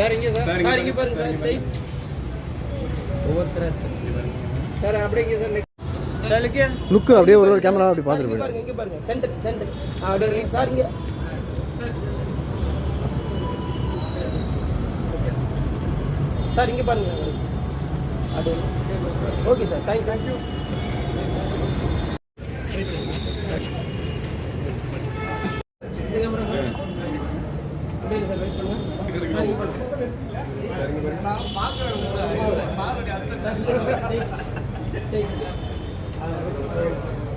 Sir இங்கே sir sir இங்கே பாருங்க. சார் ஒவ்வொருத்தர் சார் லுக்கு அப்படியே ஒரு ஒரு கேமரா அப்படி பார்த்துட்டு பாருங்க இங்க பாருங்க. சென்டர் சென்டர் அப்படியே. சார் இங்க. சார் இங்க பாருங்க. அப்படியே. Okay sir thank thank you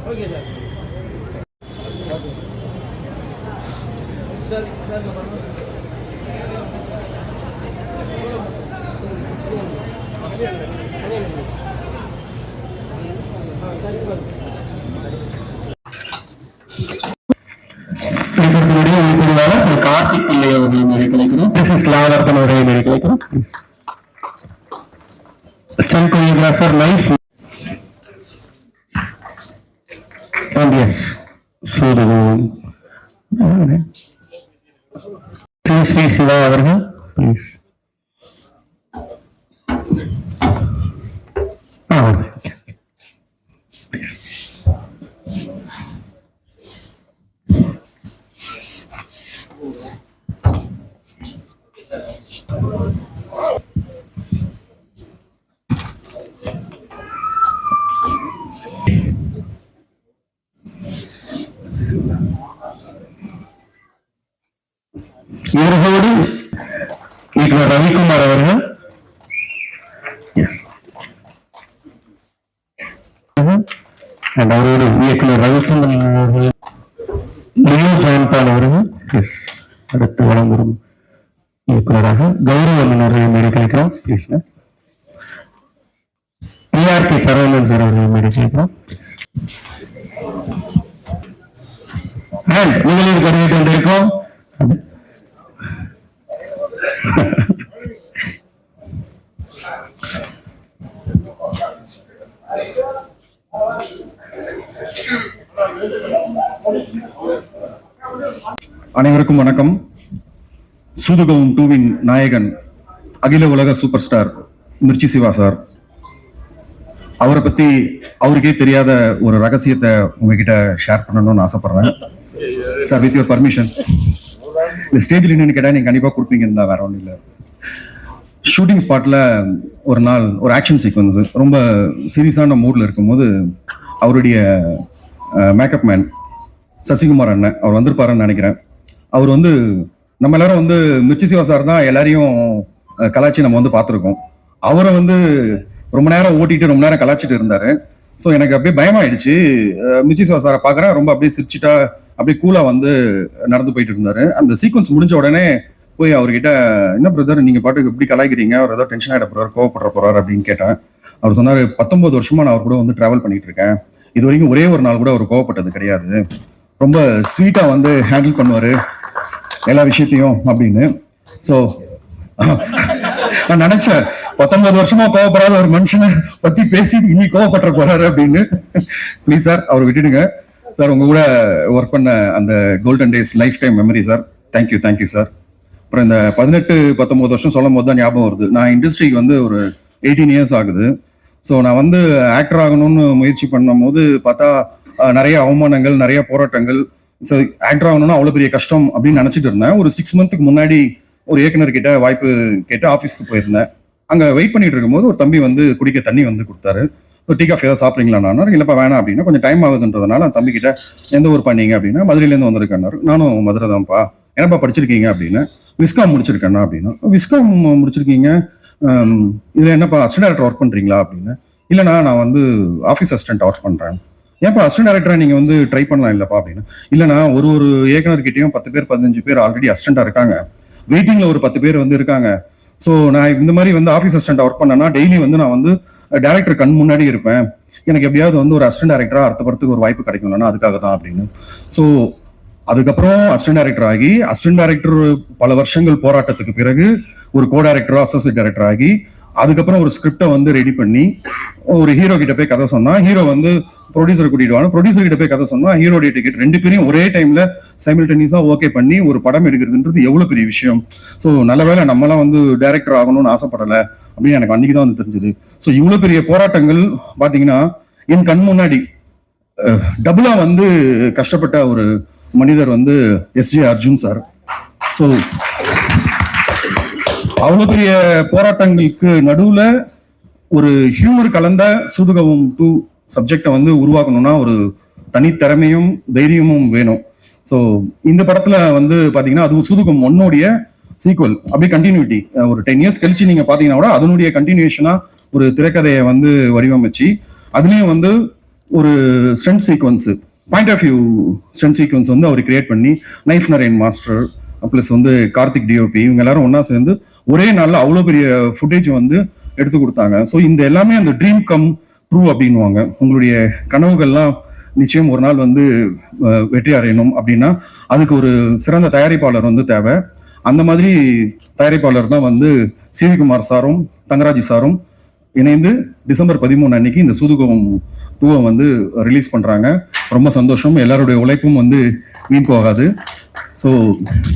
okay sir sir Karthik Pillai அவர்களை மேலே இஸ் லாவர்த்தன் அவர்களை மேலே ஸ்டன் கொரியோகிராஃபர் லைஃப் அண்ட் எஸ் சூதுவோம் ஸ்ரீ ஸ்ரீ சிவா அவர்கள் ப்ளீஸ் ஆ வருது இவர்களோடு இயக்குனர் ரவிக்குமார் அவர்கள் எஸ் அண்ட் அவரோடு இயக்குனர் ரவிச்சந்திரன் அவர்கள் லியோ ஜான்பால் அவர்கள் எஸ் அடுத்து வழங்குறும் இயக்குனராக கௌரவ மன்னரை மேடை கலைக்கிறோம் ப்ளீஸ் பிஆர்கே சரவணன் சார் அவர்கள் மேடை கலைக்கிறோம் அண்ட் முதலில் கருவிட்டு வந்திருக்கோம் அனைவருக்கும் வணக்கம். சூதுகவும் டூவின் நாயகன் அகில உலக super star Mirchi Siva sir. அவரை பத்தி அவருக்கே தெரியாத ஒரு ரகசியத்தை உங்ககிட்ட ஷேர் பண்ணணும்னு ஆசைப்படுறேன். சார் வித் யுவர் பர்மிஷன் இந்த ஸ்டேஜில் நின்று கேட்டால் நீங்கள் கண்டிப்பாக கொடுப்பீங்கன்னு தான் வேற ஒன்றும் இல்லை. ஷூட்டிங் ஸ்பாட்டில் ஒரு நாள் ஒரு ஆக்ஷன் சீக்வன்ஸ் ரொம்ப சீரியஸான மூடில் இருக்கும்போது அவருடைய மேக்கப் மேன் சசிகுமார் அண்ணன் அவர் வந்திருப்பாருன்னு நினைக்கிறேன். அவர் வந்து நம்ம எல்லாரும் வந்து மிர்ச்சி சிவா சார் தான் எல்லாரையும் கலாச்சி நம்ம வந்து பார்த்துருக்கோம். அவரை வந்து ரொம்ப நேரம் ஓட்டிட்டு ரொம்ப நேரம் கலாச்சிட்டு இருந்தாரு. ஸோ எனக்கு அப்படியே பயமாயிடுச்சு. மிர்ச்சி சிவா சாரை பார்க்குறேன். ரொம்ப அப்படியே சிரிச்சிட்டா அப்படியே கூலாக வந்து நடந்து போயிட்டு இருந்தாரு. அந்த சீக்வன்ஸ் முடிஞ்ச உடனே போய் அவர்கிட்ட என்ன பிரதர் நீங்க பாட்டுக்கு எப்படி கலாய்க்கிறீங்க? அவர் ஏதோ டென்ஷன் ஆகிட போறாரு கோவப்படுற போறாரு அப்படின்னு கேட்டேன். அவர் சொன்னாரு பத்தொன்பது வருஷமா நான் அவர் கூட வந்து டிராவல் பண்ணிட்டு இருக்கேன். இது வரைக்கும் ஒரே ஒரு நாள் கூட அவர் கோவப்பட்டது கிடையாது. ரொம்ப ஸ்வீட்டா வந்து ஹேண்டில் பண்ணுவாரு. எல்லா விஷயத்தையும் அப்படின்னு. ஸோ நான் நினைச்சேன் பத்தொன்பது வருஷமா கோவப்படாத ஒரு மனுஷனை பத்தி பேசி இனி கோவப்பட்டுற போறாரு அப்படின்னு. ப்ளீஸ் சார் அவர் விட்டுடுங்க. சார் உங்க கூட ஒர்க் பண்ண அந்த golden days life time memory sir thank you thank you sir அப்புறம் இந்த பதினெட்டு பத்தொன்பது வருஷம் சொல்லும் போது தான் ஞாபகம் வருது. நான் இண்டஸ்ட்ரிக்கு வந்து ஒரு எயிட்டீன் இயர்ஸ் ஆகுது. ஸோ நான் வந்து ஆக்டர் ஆகணும்னு முயற்சி பண்ணும்போது பார்த்தா நிறைய அவமானங்கள் நிறைய போராட்டங்கள் ஸோ ஆக்டர் ஆகணும்னா அவ்வளோ பெரிய கஷ்டம் அப்படின்னு நினச்சிட்டு இருந்தேன். ஒரு சிக்ஸ் மந்த்துக்கு முன்னாடி ஒரு இயக்குனர் கிட்ட வாய்ப்பு கேட்டு ஆஃபீஸ்க்கு போயிருந்தேன். அங்கே வெயிட் பண்ணிட்டு இருக்கும்போது ஒரு தம்பி வந்து குடிக்க தண்ணி வந்து கொடுத்தாரு. ஒரு டீ காஃபி ஏதாவது சாப்பிட்றீங்களா நான் இல்லைப்பா வேணாம் அப்படின்னா கொஞ்சம் டைம் ஆகுதுன்றதுனால அந்த தம்பிக்கிட்ட எந்த ஊர் பண்ணீங்க அப்படின்னா மதுரையிலேருந்து வந்திருக்கேன்னாரு நானும் மதுரை தான்ப்பா. என்னப்பா படிச்சிருக்கீங்க அப்படின்னு. விஸ்காம் முடிச்சிருக்கேன்னா அப்படின்னா. விஸ்காம் முடிச்சிருக்கீங்க? இதில் என்னப்பா அசிஸ்டன்ட் டேரக்டர் ஒர்க் பண்ணுறீங்களா அப்படின்னு. இல்லைண்ணா நான் வந்து ஆஃபீஸ் அசிஸ்டன்ட் ஒர்க் பண்ணுறேன் ஏன்ப்பா அசிஸ்டன்ட் டேரக்டரா நீங்க வந்து ட்ரை பண்ணலாம் இல்லப்பா அப்படின்னு. இல்லைண்ணா ஒரு ஒரு இயக்குனர்கிட்டயும் பத்து பேர் பதினஞ்சு பேர் ஆல்ரெடி அசிஸ்டண்டா இருக்காங்க. வெயிட்டிங்ல ஒரு பத்து பேர் வந்து இருக்காங்க. ஸோ நான் இந்த மாதிரி வந்து ஆஃபீஸ் அசிஸ்டண்டா ஒர்க் பண்ணேன்னா டெய்லி வந்து நான் வந்து டேரக்டர் கண் முன்னாடி இருப்பேன். எனக்கு எப்படியாவது வந்து ஒரு அசிஸ்டன்ட் டேரக்டரா அடுத்த படத்துக்கு ஒரு வாய்ப்பு கிடைக்கும்லன்னா அதுக்காக தான் அப்படின்னு. ஸோ அதுக்கப்புறம் அசிஸ்டன்ட் டைரக்டர் ஆகி அசிஸ்டன்ட் டைரக்டர் பல வருஷங்கள் போராட்டத்துக்கு பிறகு ஒரு கோ டைரக்டரோ அசோசியேட் டைரக்டர் ஆகி அதுக்கப்புறம் ஒரு ஸ்கிரிப்டை வந்து ரெடி பண்ணி ஒரு ஹீரோ கிட்ட போய் கதை சொன்னா ஹீரோ வந்து ப்ரொடியூசர் கூட்டிட்டு வாங்க ப்ரொடியூசர் கிட்ட போய் கதை சொன்னா ஹீரோடைய டிக்கெட் ரெண்டு பேரையும் ஒரே டைம்ல சைமில்டேனியஸா ஓகே பண்ணி ஒரு படம் எடுக்கிறதுன்றது எவ்வளவு பெரிய விஷயம். ஸோ நல்ல வேலை நம்மலாம் வந்து டைரக்டர் ஆகணும்னு ஆசைப்படல அப்படின்னு எனக்கு அன்னைக்கு தான் வந்து தெரிஞ்சது. ஸோ இவ்வளவு பெரிய போராட்டங்கள் பாத்தீங்கன்னா என் கண் முன்னாடி டபுளா வந்து கஷ்டப்பட்ட ஒரு மனிதர் வந்து S J Arjun sir. So அவ்வளோ பெரிய போராட்டங்களுக்கு நடுவில் ஒரு ஹியூமர் கலந்த சூதுகவும் டூ சப்ஜெக்டை வந்து உருவாக்கணும்னா ஒரு தனித்திறமையும் தைரியமும் வேணும். ஸோ இந்த படத்தில் வந்து பார்த்தீங்கன்னா அதுவும் சூதுகம் ஒன்னோடைய சீக்வல் அப்படியே கண்டினியூட்டி ஒரு டென் இயர்ஸ் கழிச்சு நீங்கள் பார்த்தீங்கன்னா கூட அதனுடைய கண்டினியூஷனாக ஒரு திரைக்கதையை வந்து வடிவமைச்சு அதுலேயும் வந்து ஒரு strength sequence point of view strength sequence வந்து அவர் கிரியேட் பண்ணி நைஃப் நரேன் மாஸ்டர் ப்ளஸ் வந்து கார்த்திக் டிஓபி இவங்க எல்லாரும் ஒன்றா சேர்ந்து ஒரே நாளில் அவ்வளோ பெரிய ஃபுட்டேஜ் வந்து எடுத்து கொடுத்தாங்க. ஸோ இந்த எல்லாமே அந்த ட்ரீம் கம் ட்ரூ அப்படின்வாங்க உங்களுடைய கனவுகள்லாம் நிச்சயம் ஒரு நாள் வந்து வெற்றி அடையணும் அப்படின்னா அதுக்கு ஒரு சிறந்த தயாரிப்பாளர் வந்து தேவை. அந்த மாதிரி தயாரிப்பாளர் தான் வந்து சிவிகுமார் சாரும் தங்கராஜி சாரும் இணைந்து டிசம்பர் பதிமூணு அன்னைக்கு இந்த சூதுகோபம் டூவை வந்து ரிலீஸ் பண்ணுறாங்க ரொம்ப சந்தோஷம். எல்லாருடைய உழைப்பும் வந்து வீண் போகாது. ஸோ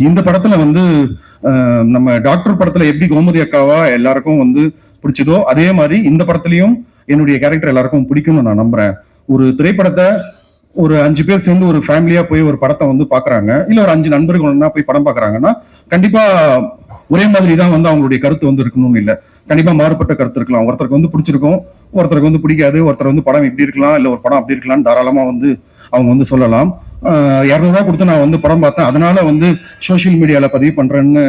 இந்த படத்தில் வந்து நம்ம டாக்டர் படத்தில் எப்படி கோமதி அக்காவா எல்லாருக்கும் வந்து பிடிச்சதோ அதே மாதிரி இந்த படத்துலையும் என்னுடைய கேரக்டர் எல்லாருக்கும் பிடிக்கும்னு நான் நம்புறேன். ஒரு திரைப்படத்தை ஒரு அஞ்சு பேர் சேர்ந்து ஒரு ஃபேமிலியா போய் ஒரு படத்தை வந்து பாக்குறாங்க. இல்ல ஒரு அஞ்சு நண்பர்கள் போய் படம் பாக்குறாங்கன்னா கண்டிப்பா ஒரே மாதிரி தான் வந்து அவங்களுடைய கருத்து வந்து இருக்கணும்னு இல்ல. கண்டிப்பா மாறுபட்ட கருத்து இருக்கலாம். ஒருத்தருக்கு வந்து பிடிச்சிருக்கும் ஒருத்தருக்கு வந்து பிடிக்காது ஒருத்தர் வந்து படம் இப்படி இருக்கலாம் இல்ல ஒரு படம் அப்படி இருக்கலாம் தாராளமா வந்து அவங்க வந்து சொல்லலாம். இரநூறுவா கொடுத்து நான் வந்து படம் பார்த்தேன். அதனால வந்து சோஷியல் மீடியால பதிவு பண்றேன்னு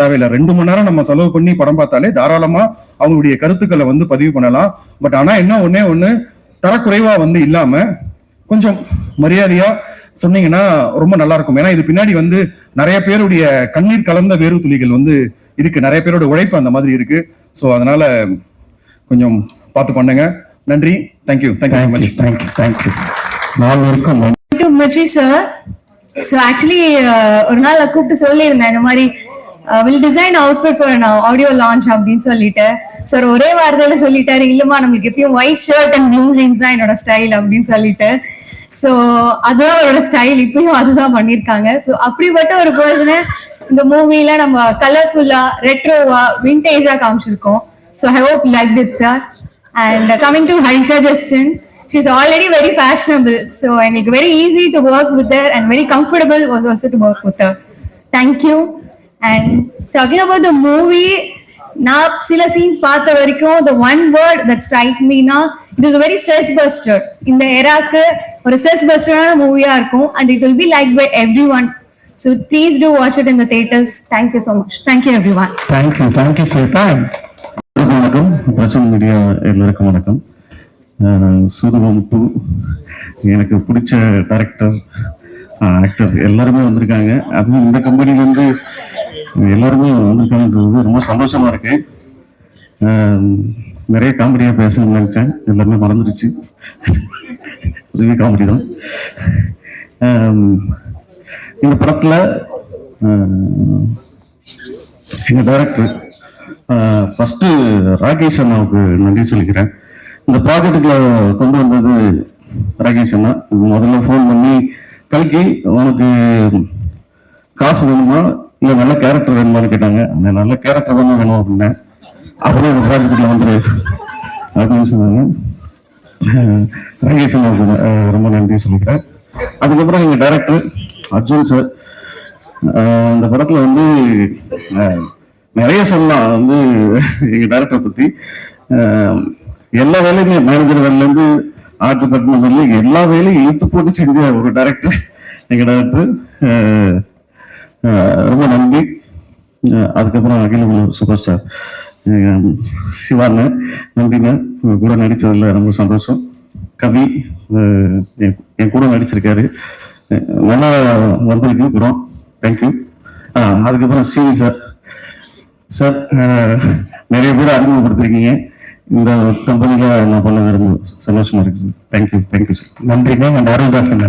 தேவையில்லை. ரெண்டு மணி நேரம் நம்ம செலவு பண்ணி படம் பார்த்தாலே தாராளமா அவங்களுடைய கருத்துக்களை வந்து பதிவு பண்ணலாம். பட் ஆனா என்ன ஒன்னே ஒன்னு தரக்குறைவா வந்து இல்லாம கொஞ்சம் மரியாதையா சொன்னீங்கன்னா ரொம்ப நல்லா இருக்கும் ஏன்னா இது பின்னாடி வந்து நிறைய பேருடைய கண்ணீர் கலந்த வேறு துளிகள் வந்து இருக்கு. நிறைய பேரோட உழைப்பு அந்த மாதிரி இருக்கு. ஸோ அதனால கொஞ்சம் பார்த்து பண்ணுங்க. நன்றி. Thank you thank you so much thank you thank you to Mirchi sir so actually ஒரு நாள் நான் கூப்பிட்டு சொல்லியிருந்தேன். இந்த மாதிரி will design outfit for audio launch அப்படின்னு சொல்லிட்டு. சார் ஒரே வார்த்தையில சொல்லிட்டாரு. இல்லம்மா நம்மளுக்கு எப்பயும் white shirt and blue jeans தான் என்னோட ஸ்டைல் அப்படின்னு சொல்லிட்டு. ஸோ அதுதான் அவரோட ஸ்டைல் இப்பயும் அதுதான் பண்ணியிருக்காங்க ஸோ அப்படிப்பட்ட ஒரு பர்சனை இந்த மூவில நம்ம கலர்ஃபுல்லா ரெட்ரோவா விண்டேஜா காமிச்சிருக்கோம். So I hope like that sir and coming to to Justin she is already very fashionable so எங்களுக்கு very easy to work with and very and was also to work with thank you and talking about the movie நான் சில scenes பார்த்த வரைக்கும் the one word that strike Meena it is very stress buster இந்த எராக்கு ஒரு stress பஸ்டரான மூவியா இருக்கும் and it will be like by everyone so please do watch it in the theatres thank you so much thank you everyone thank you thank you for time வணக்கம் பிரசன் media எல்லாருக்கும் வணக்கம் சூதுபம் டூ எனக்கு பிடிச்ச director actor எல்லாருமே வந்திருக்காங்க அதுவும் இந்த கம்பெனிலேருந்து எல்லாருமே வந்திருக்காங்கன்றது ரொம்ப சந்தோஷமா இருக்கு. நிறைய காமெடியா பேசணும்னு நினைச்சேன். எல்லாருமே மறந்துருச்சு. அதுவே காமெடி தான். இந்த படத்துல அஹ், எங்க டைரக்டர் ஃபஸ்ட்டு ராகேஷ் அண்ணாவுக்கு நன்றி சொல்லிக்கிறேன். இந்த ப்ராஜெக்டுக்குள்ள கொண்டு வந்தது ராகேஷ் அண்ணா. முதல்ல ஃபோன் பண்ணி கல்கி உனக்கு காசு வேணுமா? இல்லை நல்ல கேரக்டர் வேணுமான்னு கேட்டாங்க. அந்த நல்ல கேரக்டர் தானே வேணும் அப்படின்னேன் அப்படியே அந்த ப்ராஜெக்டுக்குள்ள வந்து அப்படின்னு சொன்னாங்க. அஹ் ரொம்ப நன்றி சொல்லிக்கிறேன். அதுக்கப்புறம் எங்க டைரக்டர் அர்ஜுன் சார் அந்த படத்துல வந்து நிறைய சொல்லலாம் வந்து எங்க டைரக்டரை பத்தி. எல்லா வேலையுமே மேனேஜர் வேலையில இருந்து ஆர்ட் டிபார்ட்மெண்ட் வேலையும் எல்லா வேலையும் இழுத்து போட்டு செஞ்ச ஒரு டைரக்டர் எங்க டைரக்டர் ரொம்ப நன்றி. அதுக்கப்புறம் அகில சூப்பர் ஸ்டார் சிவாண்ண நன்றிங்க கூட நடித்ததில் ரொம்ப சந்தோஷம். கவி என் என் கூட நடிச்சிருக்காரு. நல்லா வந்திருக்கு படம் தேங்க்யூ அதுக்கப்புறம் சிவி சார் சார் நிறைய பேர் அறிமுகப்படுத்திருக்கீங்க. இந்த கம்பெனியில் நான் பண்ண ரொம்ப சந்தோஷமா இருக்கு தேங்க்யூ தேங்க்யூ சார் நன்றிங்க. அருள்தாசன்